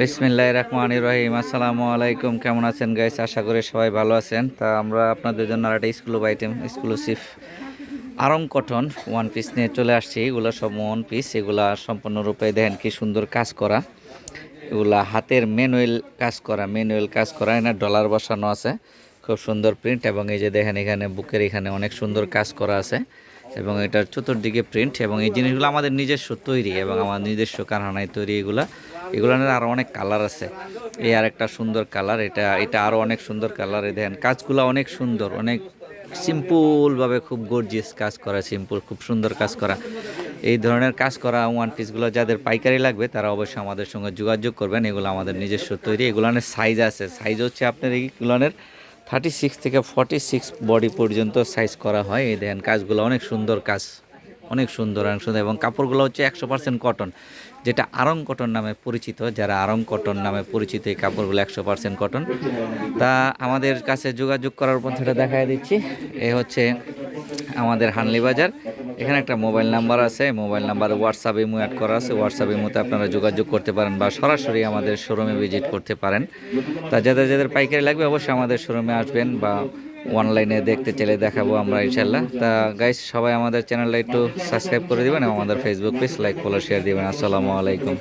বিসমিল্লাহ রহমান রহিম। আসসালামু আলাইকুম। কেমন আছেন গাইস আশা করি সবাই ভালো আছেন। তা আমরা আপনাদের জন্য একটা school item exclusive Aarong cotton one piece নিয়ে চলে আসছি। এগুলো সব ওয়ান পিস এগুলা সম্পূর্ণরূপে দেখেন কি সুন্দর কাজ করা। এগুলা হাতের ম্যানুয়াল কাজ করা ম্যানুয়াল কাজ করা। এখানে ডলার বসানো আছে। খুব সুন্দর প্রিন্ট এবং এই যে দেখেন এখানে, বুকের এখানে অনেক সুন্দর কাজ করা আছে। এবং এটার চতুর্দিকে প্রিন্ট এবং এই জিনিসগুলো আমাদের নিজস্ব তৈরি এবং আমার নিজস্ব কারখানায় তৈরি এগুলা। এগুলোর আরও অনেক কালার আছে। এই আর একটা সুন্দর কালার এটা এটা আরও অনেক সুন্দর কালার এই দেখেন, কাজগুলো অনেক সুন্দর, অনেক সিম্পলভাবে খুব গর্জিয়াস কাজ করা সিম্পল খুব সুন্দর কাজ করা। এই ধরনের কাজ করা ওয়ান পিসগুলো যাদের পাইকারি লাগবে, তারা অবশ্যই আমাদের সঙ্গে যোগাযোগ করবেন। এগুলো আমাদের নিজস্ব তৈরি এগুলোনের সাইজ আছে। সাইজ হচ্ছে আপনার এইগুলোনের থার্টি সিক্স থেকে ফর্টি সিক্স বডি পর্যন্ত সাইজ করা হয়। এই দেখেন, কাজগুলো অনেক সুন্দর কাজ, অনেক সুন্দর অনেক সুন্দর। এবং কাপড়গুলো হচ্ছে একশো পার্সেন্ট কটন যেটা আরং কটন নামে পরিচিত। যারা আরং কটন নামে পরিচিত, এই কাপড়গুলো একশো পার্সেন্ট কটন তা আমাদের কাছে যোগাযোগ করার পথটা দেখাই দিচ্ছি। এ হচ্ছে আমাদের হানলি বাজার। এখানে একটা মোবাইল নাম্বার আছে, mobile number WhatsApp imo add করা আছে হোয়াটসঅ্যাপ ইমোতে আপনারা যোগাযোগ করতে পারেন বা সরাসরি আমাদের শোরুমে ভিজিট করতে পারেন। তা যাদের যাদের পাইকারি লাগবে অবশ্যই আমাদের শোরুমে আসবেন বা অনলাইনে দেখতে চাইলে দেখাবো আমরা ইনশাল্লাহ তা গাইস সবাই আমাদের চ্যানেলটা একটু সাবস্ক্রাইব করে দেবেন এবং আমাদের Facebook page like follow share দেবেন। আসসালামু আলাইকুম।